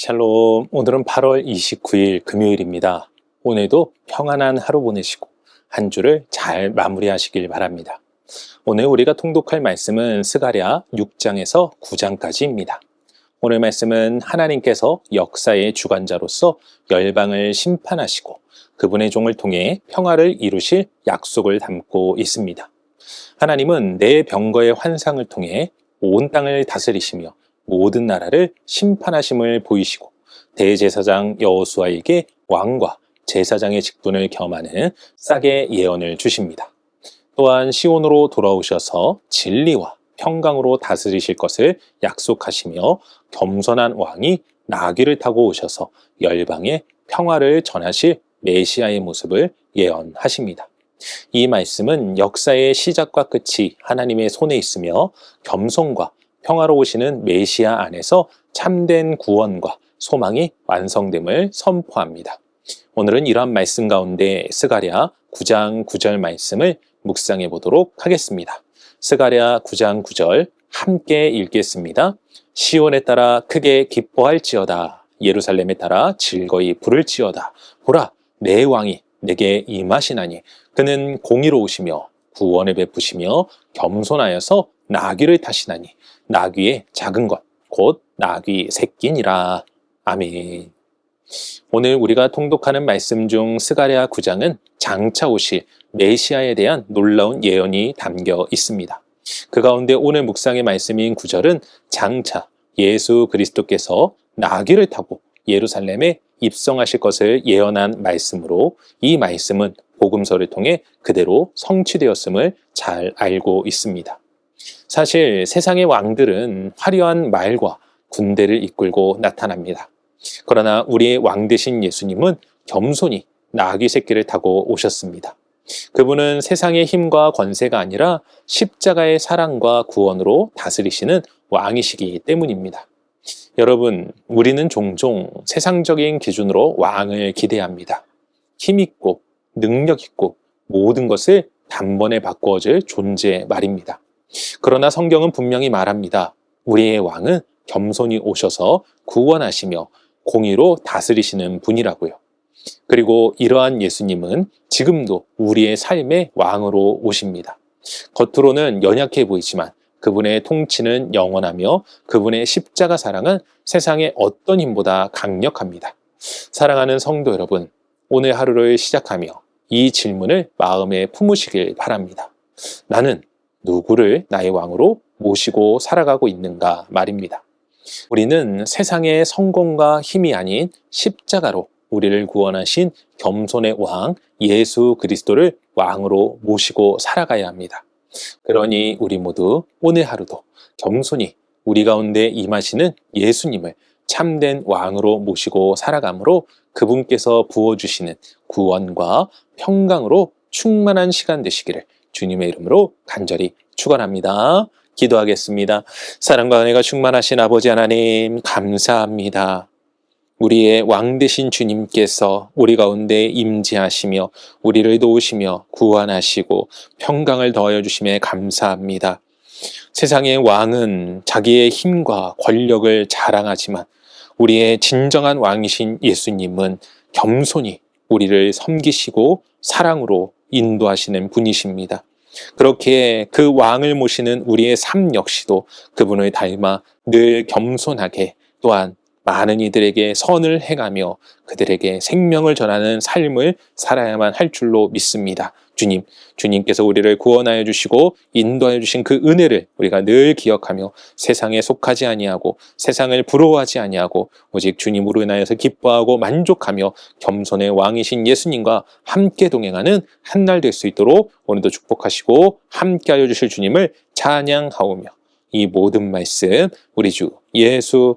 샬롬. 오늘은 8월 29일 금요일입니다. 오늘도 평안한 하루 보내시고 한 주를 잘 마무리하시길 바랍니다. 오늘 우리가 통독할 말씀은 스가랴 6장에서 9장까지입니다. 오늘 말씀은 하나님께서 역사의 주관자로서 열방을 심판하시고 그분의 종을 통해 평화를 이루실 약속을 담고 있습니다. 하나님은 내 병거의 환상을 통해 온 땅을 다스리시며 모든 나라를 심판하심을 보이시고 대제사장 여호수아에게 왕과 제사장의 직분을 겸하는 싸게 예언을 주십니다. 또한 시온으로 돌아오셔서 진리와 평강으로 다스리실 것을 약속하시며 겸손한 왕이 나귀를 타고 오셔서 열방에 평화를 전하실 메시아의 모습을 예언하십니다. 이 말씀은 역사의 시작과 끝이 하나님의 손에 있으며 겸손과 평화로우시는 메시아 안에서 참된 구원과 소망이 완성됨을 선포합니다. 오늘은 이러한 말씀 가운데 스가랴 9장 9절 말씀을 묵상해 보도록 하겠습니다. 스가랴 9장 9절 함께 읽겠습니다. 시온에 따라 크게 기뻐할지어다. 예루살렘에 따라 즐거이 부를지어다. 보라, 내 왕이 내게 임하시나니 그는 공의로우시며 구원을 베푸시며 겸손하여서 나귀를 타시나니 나귀의 작은 것, 곧 나귀 새끼니라. 아멘. 오늘 우리가 통독하는 말씀 중 스가랴 9장은 장차 오실 메시아에 대한 놀라운 예언이 담겨 있습니다. 그 가운데 오늘 묵상의 말씀인 9절은 장차 예수 그리스도께서 나귀를 타고 예루살렘에 입성하실 것을 예언한 말씀으로 이 말씀은 복음서를 통해 그대로 성취되었음을 잘 알고 있습니다. 사실 세상의 왕들은 화려한 말과 군대를 이끌고 나타납니다. 그러나 우리의 왕 되신 예수님은 겸손히 나귀 새끼를 타고 오셨습니다. 그분은 세상의 힘과 권세가 아니라 십자가의 사랑과 구원으로 다스리시는 왕이시기 때문입니다. 여러분, 우리는 종종 세상적인 기준으로 왕을 기대합니다. 힘있고 능력 있고 모든 것을 단번에 바꾸어줄 존재 말입니다. 그러나 성경은 분명히 말합니다. 우리의 왕은 겸손히 오셔서 구원하시며 공의로 다스리시는 분이라고요. 그리고 이러한 예수님은 지금도 우리의 삶의 왕으로 오십니다. 겉으로는 연약해 보이지만 그분의 통치는 영원하며 그분의 십자가 사랑은 세상의 어떤 힘보다 강력합니다. 사랑하는 성도 여러분, 오늘 하루를 시작하며 이 질문을 마음에 품으시길 바랍니다. 나는 누구를 나의 왕으로 모시고 살아가고 있는가 말입니다. 우리는 세상의 성공과 힘이 아닌 십자가로 우리를 구원하신 겸손의 왕 예수 그리스도를 왕으로 모시고 살아가야 합니다. 그러니 우리 모두 오늘 하루도 겸손히 우리 가운데 임하시는 예수님을 참된 왕으로 모시고 살아감으로 그분께서 부어주시는 구원과 평강으로 충만한 시간 되시기를 주님의 이름으로 간절히 축원합니다. 기도하겠습니다. 사랑과 은혜가 충만하신 아버지 하나님 감사합니다. 우리의 왕 되신 주님께서 우리 가운데 임재하시며 우리를 도우시며 구원하시고 평강을 더하여 주심에 감사합니다. 세상의 왕은 자기의 힘과 권력을 자랑하지만 우리의 진정한 왕이신 예수님은 겸손히 우리를 섬기시고 사랑으로 인도하시는 분이십니다. 그렇게 그 왕을 모시는 우리의 삶 역시도 그분을 닮아 늘 겸손하게 또한 많은 이들에게 선을 행하며 그들에게 생명을 전하는 삶을 살아야만 할 줄로 믿습니다. 주님, 주님께서 우리를 구원하여 주시고 인도하여 주신 그 은혜를 우리가 늘 기억하며 세상에 속하지 아니하고 세상을 부러워하지 아니하고 오직 주님으로 인하여서 기뻐하고 만족하며 겸손의 왕이신 예수님과 함께 동행하는 한 날 될 수 있도록 오늘도 축복하시고 함께 하여 주실 주님을 찬양하오며 이 모든 말씀 우리 주 예수